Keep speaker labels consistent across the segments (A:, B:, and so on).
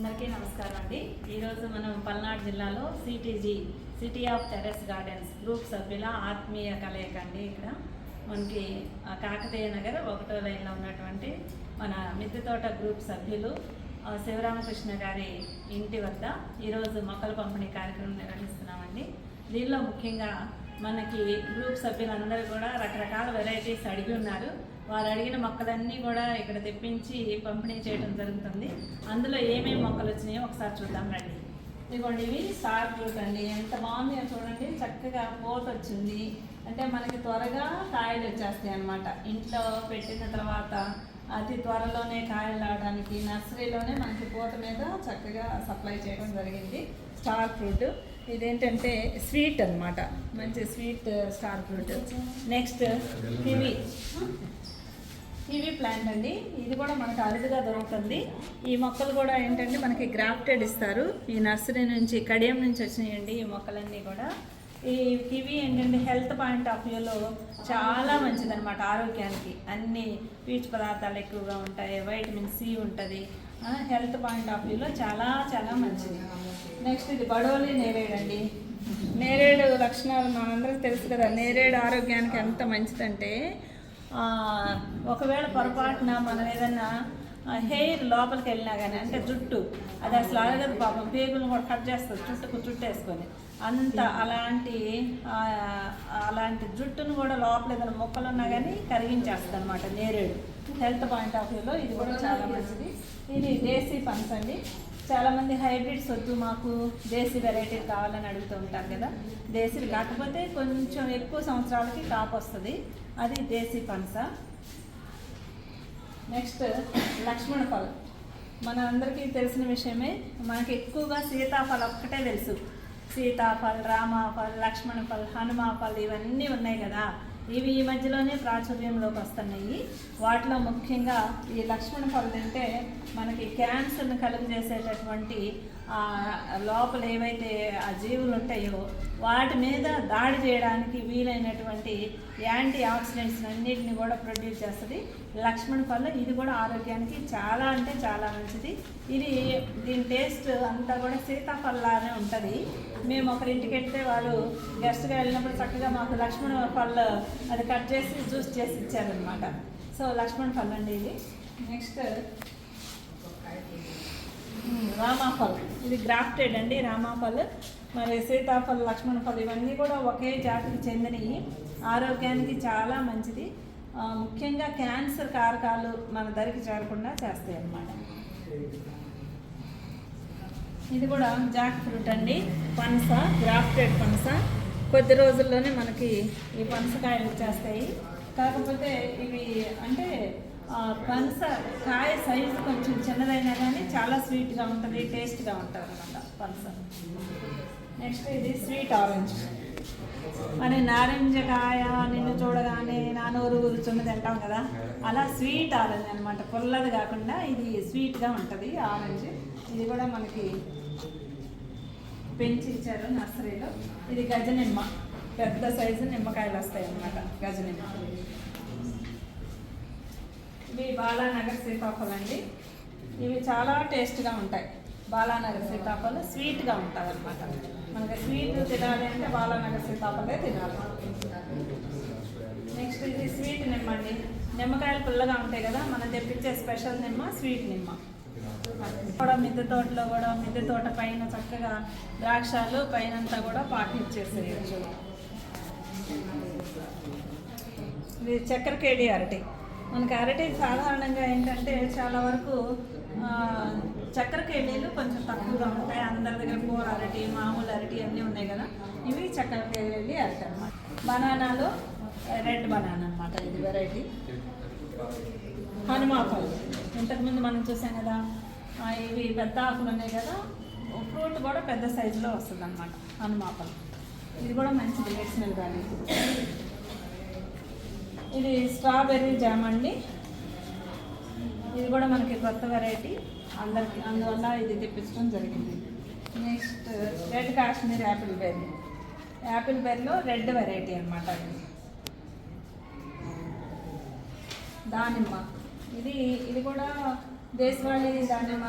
A: అందరికీ నమస్కారం అండి ఈరోజు మనం పల్నాడు జిల్లాలో CTG city of terrace gardens group సభ్యుల ఆత్మీయ కలయిక అండి ఇక్కడ. మనకి కాకతీయ నగర్ ఒకటో లైన్లో ఉన్నటువంటి మన మిద్దె తోట గ్రూప్ సభ్యులు శివరామకృష్ణ గారి ఇంటి వద్ద ఈరోజు మొక్కల పంపిణీ కార్యక్రమం నిర్వహిస్తున్నామండి. దీనిలో ముఖ్యంగా మనకి గ్రూప్ సభ్యులందరూ కూడా రకరకాల వెరైటీస్ అడిగి ఉన్నారు. వారు అడిగిన మొక్కలన్నీ కూడా ఇక్కడ తెప్పించి పంపిణీ చేయడం జరుగుతుంది. అందులో ఏమేమి మొక్కలు వచ్చినాయో ఒకసారి చూద్దాం రండి. ఇదిగోండి ఇవి స్టార్ ఫ్రూట్ అండి. ఎంత బాగుందో చూడండి. చక్కగా పోత వచ్చింది. అంటే మనకి త్వరగా కాయలు వచ్చేస్తాయి అన్నమాట. ఇంట్లో పెట్టిన తర్వాత అతి త్వరలోనే కాయలు రావడానికి నర్సరీలోనే మనకి పూత మీద చక్కగా సప్లై చేయడం జరిగింది. Star fruit. ఇదేంటంటే స్వీట్ అన్నమాట. మంచి sweet star fruit. Next kiwi. Kiwi plant అండి. ఇది కూడా మనకు అరుదుగా దొరుకుతుంది. ఈ మొక్కలు కూడా ఏంటంటే మనకి గ్రాఫ్టెడ్ ఇస్తారు. ఈ నర్సరీ నుంచి కడియం నుంచి వచ్చినాయండి ఈ మొక్కలన్నీ కూడా. ఈ కివీ ఏంటంటే హెల్త్ పాయింట్ ఆఫ్ వ్యూలో చాలా మంచిదనమాట ఆరోగ్యానికి. అన్ని పీచు పదార్థాలు ఎక్కువగా ఉంటాయి. వైటమిన్ సి ఉంటుంది. హెల్త్ పాయింట్ ఆఫ్ వ్యూలో చాలా చాలా మంచిది. నెక్స్ట్ ఇది బడోలి నేరేడు అండి. నేరేడు లక్షణాలు మనందరికీ తెలుసు కదా. నేరేడు ఆరోగ్యానికి ఎంత మంచిదంటే ఒకవేళ పొరపాటున మనం ఏదన్నా హెయిర్ లోపలికి వెళ్ళినా కానీ అంటే జుట్టు అది అసలు అడగదు పాపం పేగులను కూడా కట్ చేస్తుంది చుట్టుకు చుట్టేసుకొని అంత అలాంటి అలాంటి జుట్టును కూడా లోపల ఏదైనా మొక్కలు ఉన్నా కానీ కరిగించేస్తుంది అనమాట నేరేడు. హెల్త్ పాయింట్ ఆఫ్ వ్యూలో ఇది కూడా చాలా మంచిది. ఇది దేశీ పన్స్ అండి. చాలామంది హైబ్రిడ్స్ వద్దు మాకు దేశీ వెరైటీలు కావాలని అడుగుతూ ఉంటారు కదా. దేశీ కాకపోతే కొంచెం ఎక్కువ సంవత్సరాలకి కాపు వస్తుంది. అది దేశీ పనస. నెక్స్ట్ లక్ష్మణ ఫలం. మన అందరికీ తెలిసిన విషయమే మనకి ఎక్కువగా సీతాఫలం ఒక్కటే తెలుసు. సీతాఫల్ రామాఫల్ లక్ష్మణ ఫల్ హనుమాఫల్ ఇవన్నీ ఉన్నాయి కదా. ఇవి ఈ మధ్యలోనే ప్రాచుర్యంలోకి వస్తున్నాయి. వాటిలో ముఖ్యంగా ఈ లక్ష్మణ ఫలం తింటే మనకి క్యాన్సర్ని కలుగజేసేటటువంటి లోపల ఏవైతే ఆ జీవులు ఉంటాయో వాటి మీద దాడి చేయడానికి వీలైనటువంటి యాంటీ ఆక్సిడెంట్స్ అన్నిటిని కూడా ప్రొడ్యూస్ చేస్తుంది. లక్ష్మణ పళ్ళు ఇది కూడా ఆరోగ్యానికి చాలా అంటే చాలా మంచిది. ఇది దీని టేస్ట్ అంతా కూడా సీతాఫలానే ఉంటుంది. మేము ఒకరింటికి వెళ్తే వాళ్ళు గెస్ట్గా వెళ్ళినప్పుడు చక్కగా మాకు లక్ష్మణ పళ్ళు అది కట్ చేసి జ్యూస్ చేసి ఇచ్చారనమాట సో లక్ష్మణ పళ్ళు అండి ఇది నెక్స్ట్. రామాఫల్. ఇది గ్రాఫ్టెడ్ అండి రామాఫల్. మరి సీతాఫల్ లక్ష్మణ ఫల్ ఇవన్నీ కూడా ఒకే జాతికి చెందినవి ఆరోగ్యానికి చాలా మంచిది. ముఖ్యంగా క్యాన్సర్ కారకాలు మన దరికి చేరకుండా చేస్తాయి అన్నమాట. ఇది కూడా జాక్ ఫ్రూట్ అండి. పనస గ్రాఫ్టెడ్ పనస. కొద్ది రోజుల్లోనే మనకి ఈ పనసకాయలు వచ్చేస్తాయి. కాకపోతే ఇవి అంటే పనస కాయ సైజు కొంచెం చిన్నదైనా కానీ చాలా స్వీట్గా ఉంటుంది టేస్ట్గా ఉంటుంది అనమాట పనస. నెక్స్ట్ ఇది స్వీట్ ఆరెంజ్. మరి నారింజ కాయ నిన్ను చూడగానే నా నోరు తింటాం కదా అలా స్వీట్ ఆరెంజ్ అనమాట పుల్లది కాకుండా ఇది స్వీట్గా ఉంటుంది ఆరెంజ్. ఇది కూడా మనకి పెంచి ఇచ్చారు నర్సరీలో. ఇది గజనిమ్మ. పెద్ద సైజు నిమ్మకాయలు వస్తాయి అన్నమాట గజనిమ్మ. ఇవి బాలానగర్ సీతాఫలం అండి ఇవి చాలా టేస్ట్గా ఉంటాయి. బాలానగర్ సీతాఫలం స్వీట్గా ఉంటుంది అనమాట మనకి స్వీట్ తినాలి అంటే బాలానగర్ సీతాఫలే తినాలి. నెక్స్ట్ ఇది స్వీట్ నిమ్మ అండి. నిమ్మకాయలు పుల్లగా ఉంటాయి కదా మనం తెప్పించే స్పెషల్ నిమ్మ స్వీట్ నిమ్మ. కూడా మిద్దె తోటలో కూడా మిద్దె తోట పైన చక్కగా ద్రాక్షాలు పైన అంతా కూడా పాకి ఇది చక్కెర కేడి అరటి మనకి అరటి సాధారణంగా ఏంటంటే చాలా వరకు చక్కెర కేళీలు కొంచెం తక్కువగా ఉంటాయి. అందరి దగ్గర కూర అరటి మామూలు అరటి అన్నీ ఉన్నాయి కదా. ఇవి చక్కెర కేళీ అరటి అనమాట బనానాలో రెడ్ బనానా అనమాట ఇది వెరైటీ హనుమాఫల్ ఇంతకుముందు మనం చూసాం కదా ఇవి పెద్ద ఆకులు ఉన్నాయి కదా. ఫ్రూట్ కూడా పెద్ద సైజులో వస్తుంది అనమాట హనుమాఫల్ ఇది కూడా మంచిది మెడిసినల్ వాల్యూ ఇది స్ట్రాబెర్రీ జామ్ అండి. ఇది కూడా మనకి కొత్త వెరైటీ అందరికి అందువల్ల ఇది తెప్పించడం జరిగింది. Next red Kashmir apple berry apple బెర్రీలో red variety అనమాట ఇది. దానిమ్మ. ఇది ఇది కూడా దేశవాళీ దానిమ్మ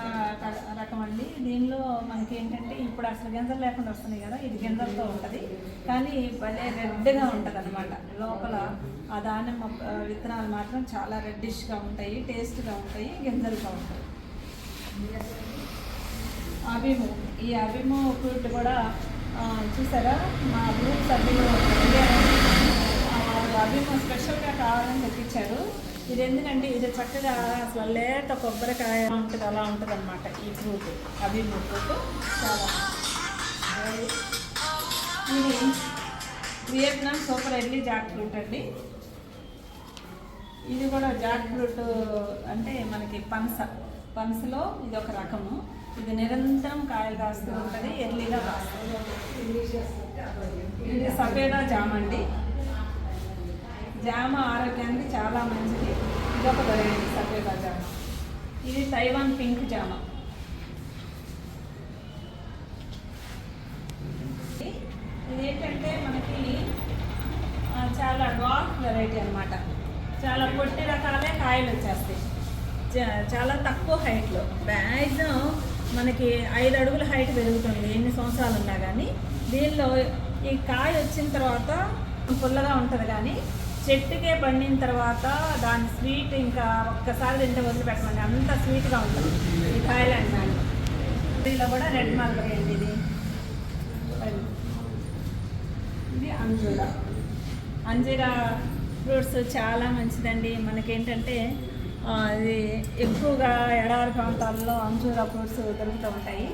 A: రకం అండి. దీనిలో మనకి ఏంటంటే ఇప్పుడు అసలు గింజలు లేకుండా వస్తున్నాయి కదా ఇది గింజలతో ఉంటుంది. కానీ భలే రెడ్గా ఉంటుంది అనమాట లోపల ఆ దానిమ్మ విత్తనాలు మాత్రం చాలా రెడ్డిష్గా ఉంటాయి టేస్ట్గా ఉంటాయి గింజలుగా ఉంటాయి. అభిము ఈ అభిము ఫ్రూట్ కూడా చూసారా? మా గ్రూప్ సభ్యులు అభిము స్పెషల్గా కావాలని తెప్పించారు. ఇది ఎందుకంటే ఇది చక్కగా అసలు లేత కొబ్బరికాయ ఉంటుంది అలా ఉంటుంది అనమాట ఈ ఫ్రూట్ అవి ఫ్రూట్ చాలా. ఇది Vietnam super early jackfruit అండి. ఇది కూడా జాక్ ఫ్రూట్ అంటే మనకి పనస. పనసలో ఇది ఒక రకము. ఇది నిరంతరం కాయలు కాస్తూ ఉంటుంది ఎర్లీగా కాస్తుంది ఇది సఫేదా జామ అండి. జామ ఆరోగ్యానికి చాలా మంచిది. ఇదొక ఒక వెరైటీ సఫేదా జామ. ఇది తైవాన్ పింక్ జామ. ఇది ఏంటంటే మనకి చాలా డార్క్ వెరైటీ అనమాట చాలా పొట్టి రకాలే కాయలు వచ్చేస్తాయి. చాలా తక్కువ హైట్లో మ్యాక్సిమం మనకి ఐదు అడుగుల హైట్ పెరుగుతుంది ఎన్ని సంవత్సరాలు ఉన్నా కానీ దీనిలో ఈ కాయ వచ్చిన తర్వాత పుల్లగా ఉంటుంది కానీ చెట్టుకే పండిన తర్వాత దాని స్వీట్ ఇంకా ఒక్కసారి తింటే వదిలిపెట్టమండి. అంత స్వీట్గా ఉంటుంది. ఈ థాయిలాండ్ మ్యాంగో దీనిలో కూడా రెడ్ మల్బరీ అండి ఇది. ఇది అంజూరా. అంజీరా ఫ్రూట్స్ చాలా మంచిదండి. మనకేంటంటే అది ఇది ఎక్కువగా ఎడారి ప్రాంతాల్లో అంజూరా ఫ్రూట్స్ దొరుకుతూ ఉంటాయి.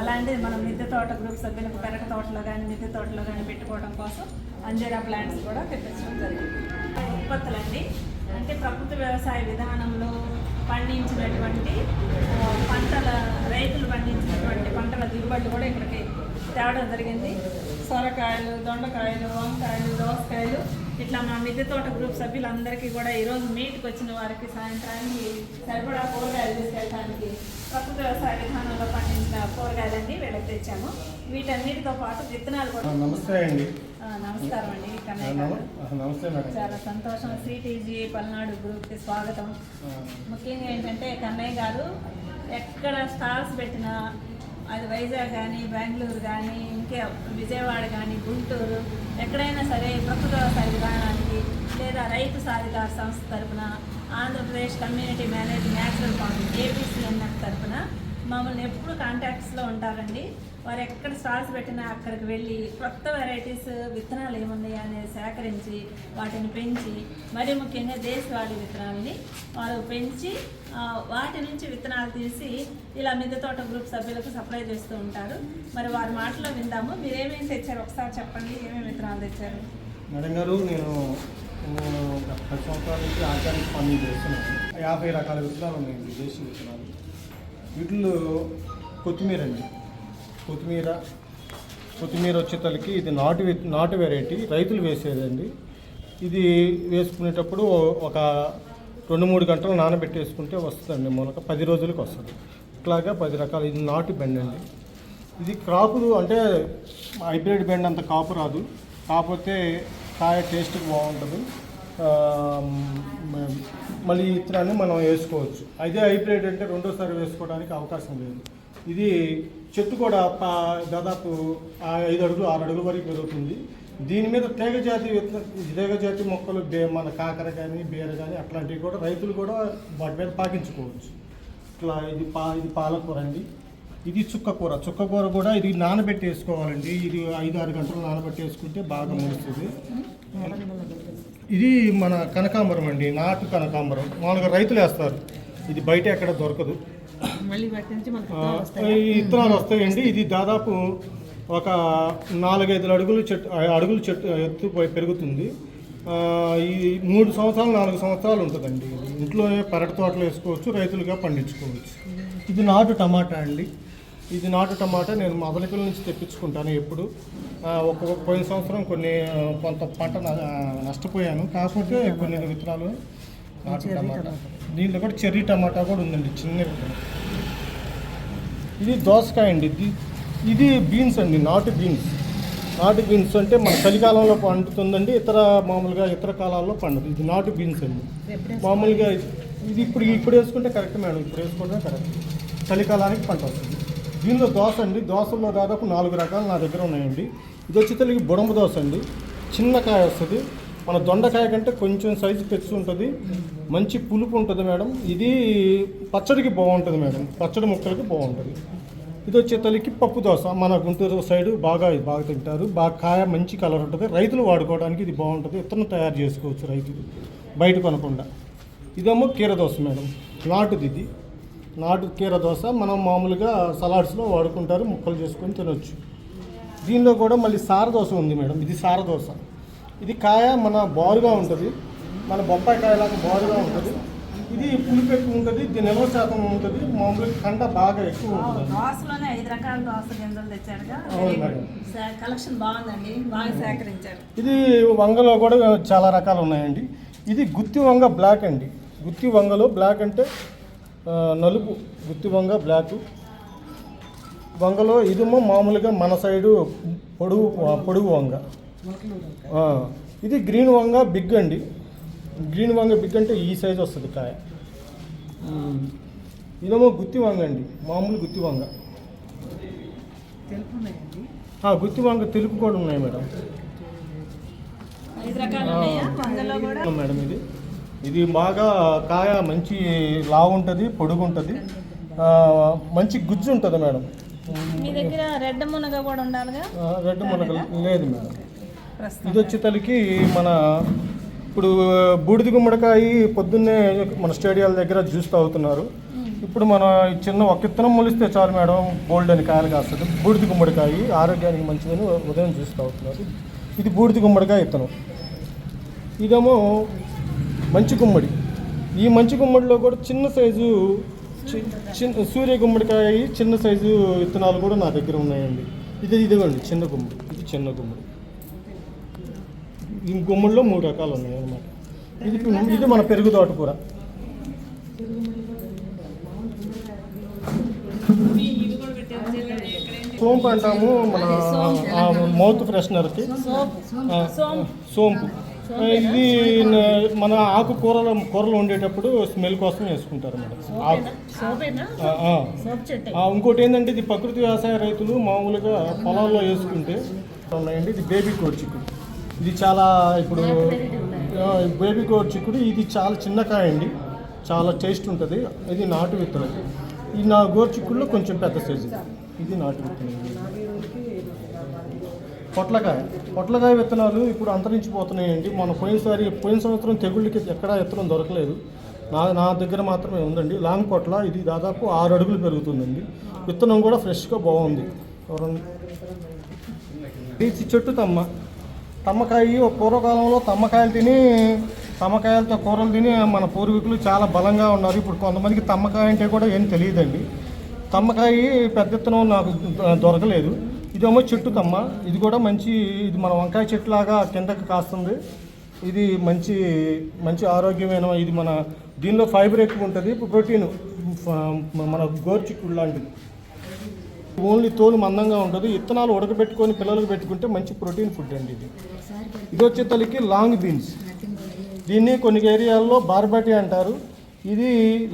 A: అలాంటిది మనం మిద్దె తోట గ్రూప్ సభ్యులకు పెరక తోటలో కానీ మిద్దె తోటలో కానీ పెట్టుకోవడం కోసం అంజీరా ప్లాంట్స్ కూడా తెప్పించడం జరిగింది. ఉత్పత్తులండి. అంటే ప్రకృతి వ్యవసాయ విధానంలో పండించినటువంటి పంటల రైతులు పండించినటువంటి పంటల దిగుబడులు కూడా ఇక్కడికి తేవడం జరిగింది. సొరకాయలు దొండకాయలు వంకాయలు దోసకాయలు ఇట్లా మా మిద్దె తోట గ్రూప్ సభ్యులందరికీ కూడా ఈరోజు మీట్కి వచ్చిన వారికి సాయంత్రానికి సరిపడా కూరగాయలు తీసుకెళ్ళడానికి ప్రకృతి వ్యవసాయ విధానంలో పండించిన కూరగాయలన్నీ వీళ్ళకి తెచ్చాము. వీటన్నిటితో పాటు విత్తనాలు కూడా
B: నమస్తే అండి.
A: నమస్కారం అండి.
B: నమస్తే
A: చాలా సంతోషం. సిటీజీ పల్నాడు గ్రూప్కి స్వాగతం. ముఖ్యంగా ఏంటంటే కన్నయ్య గారు ఎక్కడ స్టాల్స్ పెట్టినా అది వైజాగ్ కానీ బెంగళూరు కానీ ఇంకా విజయవాడ కానీ గుంటూరు ఎక్కడైనా సరే ప్రకృతి వ్యవసాయ విధానానికి లేదా రైతు సాధికార సంస్థ తరపున Andhra Pradesh community manage natural farming APCNF తరపున మమ్మల్ని ఎప్పుడు కాంటాక్ట్స్లో ఉంటారండి. వారు ఎక్కడ స్టాల్స్ పెట్టినా అక్కడికి వెళ్ళి కొత్త వెరైటీస్ విత్తనాలు ఏమున్నాయి అనేది సేకరించి వాటిని పెంచి మరీ ముఖ్యంగా దేశవాళీ విత్తనాలని వారు పెంచి వాటి నుంచి విత్తనాలు తీసి ఇలా మిద్దె తోట గ్రూప్ సభ్యులకు సప్లై చేస్తూ ఉంటారు. మరి వారి మాటలో విందాము. మీరు ఏమేమి తెచ్చారు? ఒకసారి చెప్పండి. ఏమేమి విత్తనాలు తెచ్చారు?
B: మేడం గారు నేను గత పది సంవత్సరాల నుంచి ఆర్గానిక్ ఫార్మింగ్ చేస్తున్నాను. యాభై రకాల విత్తనాలు ఉన్నాయండి విదేశీ విత్తనాలు. వీటిలో కొత్తిమీర అండి. కొత్తిమీర కొత్తిమీర వచ్చేతలకి ఇది నాటు నాటు వెరైటీ రైతులు వేసేదండి. ఇది వేసుకునేటప్పుడు ఒక రెండు మూడు గంటలు నానబెట్టేసుకుంటే వస్తుందండి మొలక. పది రోజులకు వస్తుంది. ఇట్లాగా పది రకాలు. ఇది నాటు బెండ్ అండి. ఇది క్రాపు అంటే హైబ్రిడ్ బెండ్ అంత కాపు రాదు. కాకపోతే కాయ టేస్ట్ బాగుంటుంది. మళ్ళీ ఇత్తనాన్ని మనం వేసుకోవచ్చు. అదే హైబ్రిడ్ అంటే రెండోసారి వేసుకోవడానికి అవకాశం లేదు. ఇది చెట్టు కూడా పా- దాదాపు ఐదు అడుగులు ఆరు అడుగుల వరకు పెరుగుతుంది. దీని మీద తీగ జాతి విత్తన తీగ జాతి మొక్కలు బే మన కాకర కానీ బీర కానీ అట్లాంటివి కూడా రైతులు కూడా వాటి మీద పాకించుకోవచ్చు. ఇట్లా ఇది పా ఇది పాలకూర అండి. ఇది చుక్కకూర చుక్కకూర కూడా ఇది నానబెట్టి వేసుకోవాలండి. ఇది ఐదు ఆరు గంటలు నానబెట్టి వేసుకుంటే బాగా మొలుస్తుంది ఇది మన కనకాంబరం అండి నాటు కనకాంబరం. మామూలుగా రైతులు వేస్తారు. ఇది బయట ఎక్కడ దొరకదు. విత్తనాలు వస్తాయండి. ఇది దాదాపు ఒక నాలుగైదు అడుగులు చెట్టు అడుగులు చెట్టు ఎత్తు పెరుగుతుంది. ఈ మూడు సంవత్సరాలు నాలుగు సంవత్సరాలు ఉంటుందండి. ఇంట్లోనే పెరటి తోటలు వేసుకోవచ్చు రైతులుగా పండించుకోవచ్చు. ఇది నాటు టమాటా అండి. ఇది నాటు టమాటా నేను మొదలకల నుంచి తెప్పించుకుంటాను ఎప్పుడు. ఒక్కొక్క పోయిన సంవత్సరం కొన్ని కొంత పంట నష్టపోయాను. కాకపోతే కొన్ని విత్తనాలు నాటు టమాటా. దీంట్లో కూడా చెర్రీ టమాటా కూడా ఉందండి చిన్న ఇది దోసకాయ అండి. ఇది ఇది బీన్స్ అండి నాటు బీన్స్. నాటు బీన్స్ అంటే మన చలికాలంలో పండుతుందండి ఇతర మామూలుగా ఇతర కాలాల్లో పండదు. ఇది నాటు బీన్స్ అండి. మామూలుగా ఇది ఇప్పుడు ఇప్పుడు వేసుకుంటే కరెక్ట్ మేడం ఇప్పుడు వేసుకుంటే కరెక్ట్. చలికాలానికి పంట వస్తుంది. దీనిలో దోశ అండి. దోశల్లో దాదాపు నాలుగు రకాలు నా దగ్గర ఉన్నాయండి. ఇది వచ్చి తెలుగు బుడంబు దోశ అండి. చిన్న కాయ వస్తుంది. మన దొండకాయ కంటే కొంచెం సైజు పెచ్చు ఉంటుంది. మంచి పులుపు ఉంటుంది మేడం. ఇది పచ్చడికి బాగుంటుంది మేడం. పచ్చడి ముక్కలకి బాగుంటుంది. ఇది వచ్చే తల్లికి పప్పు దోశ. మన గుంటూరు సైడ్ బాగా ఇది బాగా తింటారు. బాగా కాయ మంచి కలర్ ఉంటుంది. రైతులు వాడుకోవడానికి ఇది బాగుంటుంది. ఇతను తయారు చేసుకోవచ్చు రైతులు బయట కొనకుండా. ఇదేమో కీర దోశ మేడం. నాటుది ఇది. నాటు కీర దోశ మనం మామూలుగా సలాడ్స్లో వాడుకుంటారు ముక్కలు చేసుకొని తినొచ్చు. దీనిలో కూడా మళ్ళీ సార దోశ ఉంది మేడం. ఇది సార దోశ. ఇది కాయ మన బారుగా ఉంటుంది. మన బొప్పాయి కాయలాగా బారుగా ఉంటుంది. ఇది పులుపు ఎక్కువ ఉంటుంది ఇది నిల్వ శాతం ఉంటుంది. మామూలుగా కండ బాగా ఎక్కువ ఉంటుంది.
A: దోశలోనే ఐదు రకాల దోశ గింజలు తెచ్చారుగా
B: అవును మేడం.
A: సే- కలెక్షన్ బాగుందండి. బాగా సేకరించారు.
B: ఇది వంగలో కూడా చాలా రకాలు ఉన్నాయండి. ఇది గుత్తి వంగ బ్లాక్ అండి. గుత్తి వంగలో బ్లాక్ అంటే నలుపు గుత్తి వంగ బ్లాక్. వంగలో ఇదేమో మామూలుగా మన సైడు పొడుగు పొడుగు వంగ. ఆ, ఇది గ్రీన్ వంగ బిగ్ అండి. గ్రీన్ వంగ బిగ్ అంటే ఈ సైజ్ వస్తుంది కాయ. ఇదేమో గుత్తి వంగ అండి మామూలు గుత్తి వంగ. ఆ, గుత్తి వంగ తెలుపు కూడా ఉన్నాయి మేడం. మేడం ఇది. ఇది బాగా కాయ మంచి లావు ఉంటుంది పొడుగు ఉంటుంది మంచి గుజ్జు ఉంటుంది మేడం.
A: మీ దగ్గర రెడ్ మునగ కూడా ఉండాలిగా?
B: రెడ్ మునగ లేదు మేడం. ఇది వచ్చేతలకి మన ఇప్పుడు బూడిద గుమ్మడికాయ పొద్దున్నే మన స్టేడియాల దగ్గర జ్యూస్ తాగుతున్నారు. ఇప్పుడు మన చిన్న ఒక ఇత్తనం మొలిస్తే చాలు మేడం బోల్డ్ అని కాయలు కాస్తుంది. బూడిద గుమ్మడికాయ ఆరోగ్యానికి మంచిదని ఉదయం జ్యూస్ తాగుతున్నారు. ఇది బూడిద గుమ్మడికాయ ఇత్తనం. ఇదేమో మంచి గుమ్మడి. ఈ మంచి గుమ్మడిలో కూడా చిన్న సైజు చిన్న సూర్య గుమ్మడికాయ చిన్న సైజు విత్తనాలు కూడా నా దగ్గర ఉన్నాయండి. ఇది ఇదిగోండి చిన్న గుమ్మడి. ఇది చిన్న గుమ్మడి. ఈ గుమ్మడిలో మూడు రకాలు ఉన్నాయి అన్నమాట ఇది ఇది మన పెరుగు తోటకూర.
A: కూడా
B: సోంపు అంటాము మన మౌత్ ఫ్రెషనర్కి. సోంపు. ఇది మన ఆకు కూరలు కూరలు వండేటప్పుడు స్మెల్ కోసం వేసుకుంటారు మేడం. ఇంకోటి ఏంటంటే ఇది ప్రకృతి వ్యవసాయ రైతులు మామూలుగా పొలాల్లో వేసుకుంటే ఉన్నాయండి. ఇది బేబీ కోడ్ చిక్కుడు. ఇది చాలా ఇప్పుడు బేబీ కోడ్ చిక్కుడు ఇది చాలా చిన్న కాయ అండి చాలా టేస్ట్ ఉంటుంది. ఇది నాటు విత్తనం. ఈ నా గోరు చిక్కుడులో కొంచెం పెద్ద సైజు. ఇది నాటు విత్తనం. పొట్లకాయ. పొట్లకాయ విత్తనాలు ఇప్పుడు అంతరించిపోతున్నాయండి. మన పోయినసారి పోయిన సంవత్సరం తెగుళ్ళకి ఎక్కడా విత్తనం దొరకలేదు. నా నా దగ్గర మాత్రమే ఉందండి. లాంగ్ పొట్ల ఇది దాదాపు ఆరు అడుగులు పెరుగుతుందండి. విత్తనం కూడా ఫ్రెష్గా బాగుంది. ఎవరన్నా? ఇది చెట్టు తమ్మ. తమ్మకాయ పూర్వకాలంలో తమ్మకాయలు తిని తమ్మకాయలతో కూరలు తిని మన పూర్వీకులు చాలా బలంగా ఉన్నారు. ఇప్పుడు కొంతమందికి తమ్మకాయ అంటే కూడా ఏం తెలియదండి. తమ్మకాయ పెద్ద విత్తనం నాకు దొరకలేదు. ఇదేమో చెట్టు కమ్మ. ఇది కూడా మంచి ఇది మన వంకాయ చెట్టు లాగా కిందకి కాస్తుంది. ఇది మంచి మంచి ఆరోగ్యమైన ఇది మన దీనిలో ఫైబర్ ఎక్కువ ఉంటుంది. ప్రోటీన్ మన గోర్చిక్కుడు లాంటిది. ఓన్లీ తోలు మందంగా ఉంటుంది విత్తనాలు ఉడకబెట్టుకొని పిల్లలకు పెట్టుకుంటే మంచి ప్రోటీన్ ఫుడ్ అండి ఇది. ఇది వచ్చే తల్లికి లాంగ్ బీన్స్. దీన్ని కొన్ని ఏరియాల్లో బార్బటి అంటారు. ఇది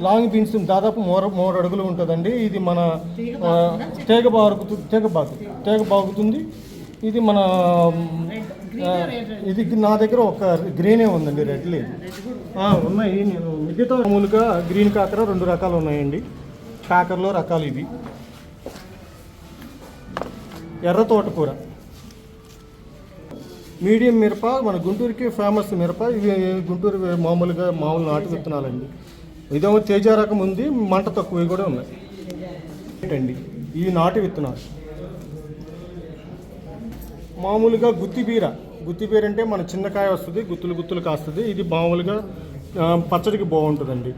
B: లాంగ్ బీన్స్ దాదాపు మూర మూడు అడుగులు ఉంటుందండి. ఇది మన తేగ తీగ బాగుతు బాగు తేగ బాగుతుంది ఇది మన ఇది నా దగ్గర ఒక గ్రీనే ఉందండి రెడ్ లేదు ఉన్నాయి. నేను మిగతా మామూలుగా గ్రీన్ కాకర రెండు రకాలు ఉన్నాయండి. కాకరలో రకాలు ఇవి. ఎర్ర తోటకూర మీడియం మిరప మన గుంటూరుకి ఫేమస్ మిరప. ఇవి గుంటూరు మామూలుగా మామూలు నాటు విత్తనాలండి. ఇదేమో తేజ రకం ఉంది మంట తక్కువ కూడా ఉన్నాయి. ఏంటండి? ఈ నాటు విత్తనాలు. మామూలుగా గుత్తిబీర గుత్తిబీర అంటే మన చిన్నకాయ వస్తుంది గుత్తులు గుత్తులు కాస్తుంది. ఇది మామూలుగా పచ్చడికి బాగుంటుందండి.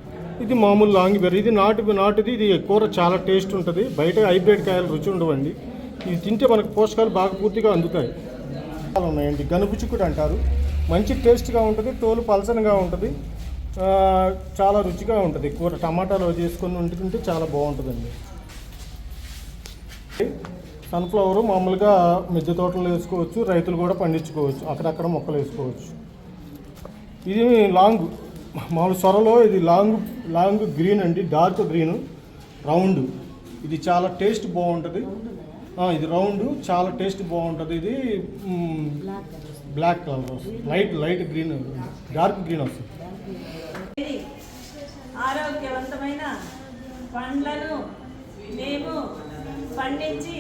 B: ఇది మామూలు లాంగ్ బీర. ఇది నాటు నాటుది ఇది కూర చాలా టేస్ట్ ఉంటుంది. బయట హైబ్రిడ్ కాయలు రుచి ఉండవండి. ఇది తింటే మనకు పోషకాలు బాగా పూర్తిగా అందుతాయి. చాలా ఉన్నాయండి. గనుపు చిక్కుడు అంటారు. మంచి టేస్ట్గా ఉంటుంది తోలు పలసనగా ఉంటుంది. చాలా రుచిగా ఉంటుంది. కూర టమాటాలో చేసుకొని వండుకుంటే చాలా బాగుంటుందండి. సన్ఫ్లవర్ మామూలుగా మిద్దె తోటలు వేసుకోవచ్చు రైతులు కూడా పండించుకోవచ్చు అక్కడక్కడ మొక్కలు వేసుకోవచ్చు. ఇది లాంగ్ మామూలు సొరలో ఇది లాంగ్ లాంగ్ గ్రీన్ అండి డార్క్ గ్రీన్ రౌండ్. ఇది చాలా టేస్ట్ బాగుంటుంది. ఇది రౌండ్ చాలా టేస్ట్ బాగుంటుంది. ఇది బ్లాక్ కలర్ వస్తుంది. Light light green dark green వస్తుంది.
A: ఆరోగ్యవంతమైన పండ్లను మేము పండించి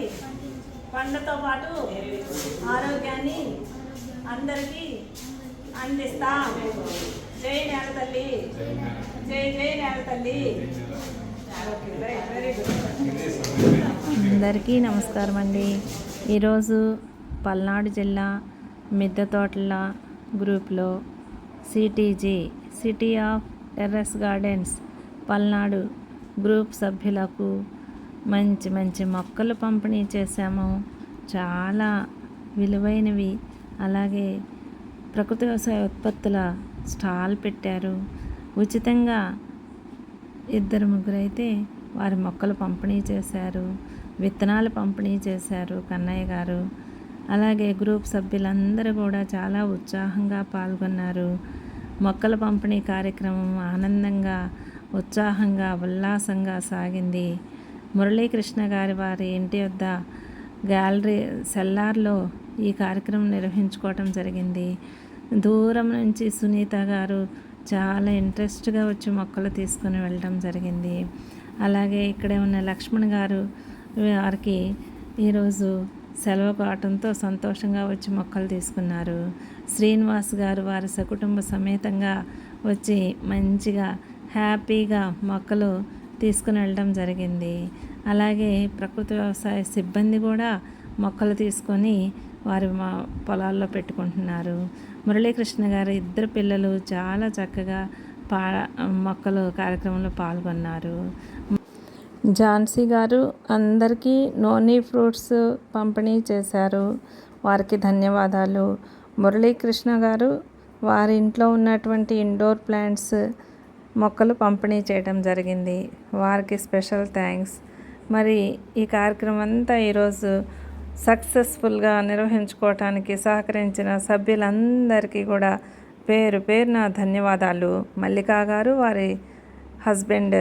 A: పండ్లతో పాటు ఆరోగ్యాన్ని అందరికీ అందిస్తాం. జై నేల తల్లి. జై జై నేల తల్లి.
C: అందరికీ నమస్కారం అండి. ఈరోజు పల్నాడు జిల్లా మిద్దె తోటల గ్రూప్లో CTG city of terrace gardens Palnadu group సభ్యులకు మంచి మంచి మొక్కలు పంపిణీ చేశాము. చాలా విలువైనవి. అలాగే ప్రకృతి వ్యవసాయ ఉత్పత్తుల స్టాల్ పెట్టారు. ఉచితంగా ఇద్దరు ముగ్గురైతే వారి మొక్కలు పంపిణీ చేశారు. విత్తనాలు పంపిణీ చేశారు కన్నయ్య గారు. అలాగే గ్రూప్ సభ్యులందరూ కూడా చాలా ఉత్సాహంగా పాల్గొన్నారు. మొక్కల పంపిణీ కార్యక్రమం ఆనందంగా ఉత్సాహంగా ఉల్లాసంగా సాగింది. మురళీకృష్ణ గారి వారి ఇంటి వద్ద గ్యాలరీ సెల్లార్లో ఈ కార్యక్రమం నిర్వహించుకోవటం జరిగింది. దూరం నుంచి సునీత గారు చాలా ఇంట్రెస్ట్గా వచ్చి మొక్కలు తీసుకొని వెళ్ళడం జరిగింది. అలాగే ఇక్కడే ఉన్న లక్ష్మణ్ గారు వారికి ఈరోజు సెలవు కావటంతో సంతోషంగా వచ్చి మొక్కలు తీసుకున్నారు. శ్రీనివాస్ గారు వారి సకుటుంబ సమేతంగా వచ్చి మంచిగా హ్యాపీగా మొక్కలు తీసుకుని వెళ్ళడం జరిగింది. అలాగే ప్రకృతి వ్యవసాయ సిబ్బంది కూడా మొక్కలు తీసుకొని వారి మా పొలాల్లో పెట్టుకుంటున్నారు. మురళీకృష్ణ గారు ఇద్దరు పిల్లలు చాలా చక్కగా పా మొక్కలు కార్యక్రమంలో పాల్గొన్నారు. ఝాన్సీ గారు అందరికీ నోనీ ఫ్రూట్స్ పంపిణీ చేశారు. వారికి ధన్యవాదాలు. మురళీకృష్ణ గారు వారి ఇంట్లో ఉన్నటువంటి ఇండోర్ ప్లాంట్స్ మొక్కలు పంపిణీ చేయడం జరిగింది. వారికి స్పెషల్ థ్యాంక్స్ మరి ఈ కార్యక్రమం అంతా ఈరోజు సక్సెస్ఫుల్గా నిర్వహించుకోవటానికి సహకరించిన సభ్యులందరికీ కూడా పేరు పేరున ధన్యవాదాలు. మల్లికా గారు వారి హస్బెండ్